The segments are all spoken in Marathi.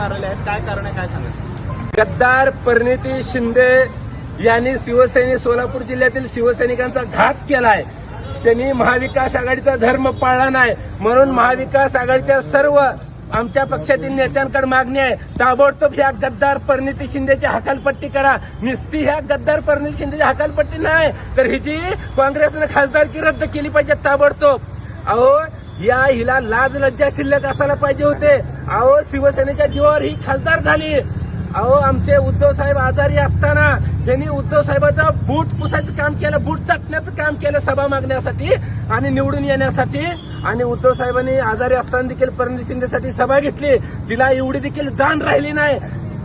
मारले आहेत. काय कारण आहे काय सांगत गद्दार परिणिती शिंदे यांनी शिवसैनिक सोलापूर जिल्ह्यातील शिवसैनिकांचा घात केलाय. त्यांनी महाविकास आघाडीचा धर्म पाळला नाही. म्हणून महाविकास आघाडीच्या सर्व आमच्या पक्षातील नेत्यांकडे मागणी आहे. ताबडतोब ह्या गद्दार परिणिती शिंदेची हकालपट्टी करा. निस्ती ह्या गद्दार परिणिती शिंदेची हकालपट्टी नाही तर हिची काँग्रेसनं खासदारकी रद्द केली पाहिजे ताबडतोब. अहो या हिला लाज लज्जा शिल्लक असायला पाहिजे होते. अहो शिवसेनेच्या जीवावर ही खासदार झाली. अहो आमचे उद्धव साहेब आजारी असताना त्यांनी उद्धव साहेबाचा बूट पुसायचं काम केलं बूट चाटण्याचं काम केलं सभा मागण्यासाठी आणि निवडून येण्यासाठी. आणि उद्धव साहेबांनी आजारी असताना देखील परिणिती शिंदेसाठी सभा घेतली. तिला एवढी देखील जाण राहिली नाही.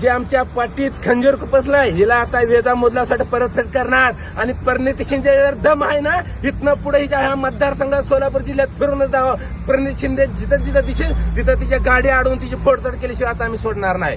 जे आमच्या पाठीत खंजीर खुपसलाय हिला आता वेजा मुदलासाठी परतफेड करणार. आणि परिणिती शिंदे जर दम आहे ना इथनं पुढे हिच्या ह्या मतदारसंघात सोलापूर जिल्ह्यात फिरूनच जावं. परिणिती शिंदे जिथं जिथं दिसेल तिथं तिच्या गाडी अडवून तिची फोडतोड केल्याशिवाय आता आम्ही सोडणार नाही.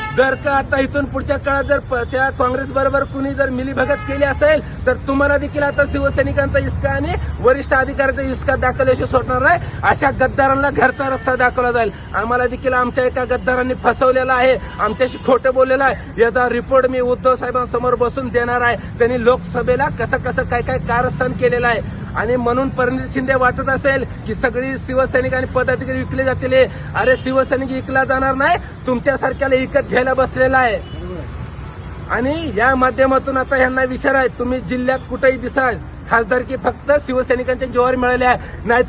जर का आता इथून पुढच्या काळात जर प- त्या काँग्रेस बरोबर कुणी जर मिलीभगत केली असेल तर तुम्हाला देखील आता शिवसैनिकांचा इसका आणि वरिष्ठ अधिकाऱ्याचा इसका दाखवल्याशिवाय सोडणार नाही अशा गद्दारांना घरचा रस्ता दाखवला जाईल. आम्हाला देखील आमच्या एका गद्दारांनी फसवलेला आहे. आमच्याशी खोटं बोललेलं आहे. याचा रिपोर्ट मी उद्धव साहेबांसमोर बसून देणार आहे. त्यांनी लोकसभेला कसं कसं काय काय कारस्थान केलेलं आहे. आणि म्हणून परिणित शिंदे वाटत असेल की सगळी शिवसैनिक आणि पदाधिकारी विकले जातील अरे शिवसैनिक विकला जाणार नाही तुमच्यासारख्याला विकत घ्यायला बसलेला आहे. आणि या माध्यमातून आता यांना विचार आहे तुम्ही जिल्ह्यात कुठेही दिसाल खासदारकी फक्त शिवसैनिकांच्या जोवर मिळाल्या नाहीतर